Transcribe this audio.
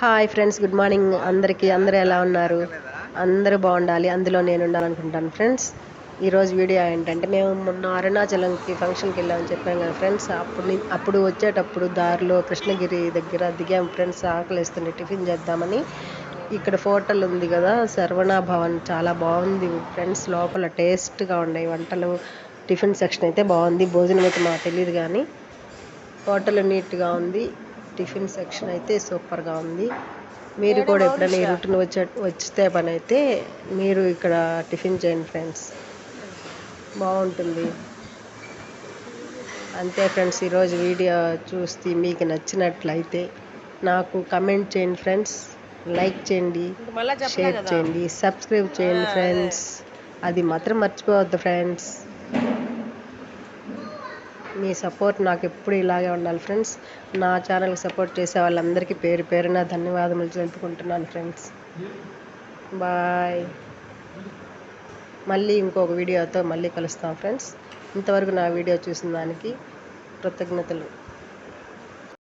Hi friends good morning అందరికీ అందరూ ఎలా ఉన్నారు? అందరూ బాగుండాలి. అందులో నేను ఉండాలనుకుంటాను ఫ్రెండ్స్ ఈరోజు వీడియో ఏంటంటే మేము మొన్న అరుణాచలంకి ఫంక్షన్కి వెళ్ళామని చెప్పాం కదా ఫ్రెండ్స్ అప్పుడు అప్పుడు వచ్చేటప్పుడు దారిలో కృష్ణగిరి దగ్గర దిగాం ఫ్రెండ్స్ ఆకలి వేస్తుండే టిఫిన్ చేద్దామని. ఇక్కడ హోటల్ ఉంది కదా శర్వణ భవన్. చాలా బాగుంది ఫ్రెండ్స్ లోపల టేస్ట్గా ఉన్నాయి వంటలు. టిఫిన్ సెక్షన్ అయితే బాగుంది. భోజనం అయితే మాకు తెలియదు కానీ హోటల్ నీట్గా ఉంది. టిఫిన్ సెక్షన్ అయితే సూపర్గా ఉంది. మీరు కూడా ఎప్పుడైనా ఈ రూట్ని వచ్చే వచ్చితే పని అయితే మీరు ఇక్కడ టిఫిన్ చేయండి ఫ్రెండ్స్. బాగుంటుంది. అంతే ఫ్రెండ్స్ ఈరోజు వీడియో చూస్తే మీకు నచ్చినట్లయితే నాకు కమెంట్ చేయండి ఫ్రెండ్స్. లైక్ చేయండి షేర్ చేయండి సబ్స్క్రైబ్ చేయండి ఫ్రెండ్స్. అది మాత్రం మర్చిపోవద్దు ఫ్రెండ్స్. మీ సపోర్ట్ నాకు ఎప్పుడు ఇలాగే ఉండాలి ఫ్రెండ్స్. నా ఛానల్కి సపోర్ట్ చేసే వాళ్ళందరికీ పేరు పేరున ధన్యవాదములు తెలుపుకుంటున్నాను ఫ్రెండ్స్. బాయ్. మళ్ళీ ఇంకొక వీడియోతో మళ్ళీ కలుస్తాం ఫ్రెండ్స్. ఇంతవరకు నా వీడియో చూసిన దానికి కృతజ్ఞతలు.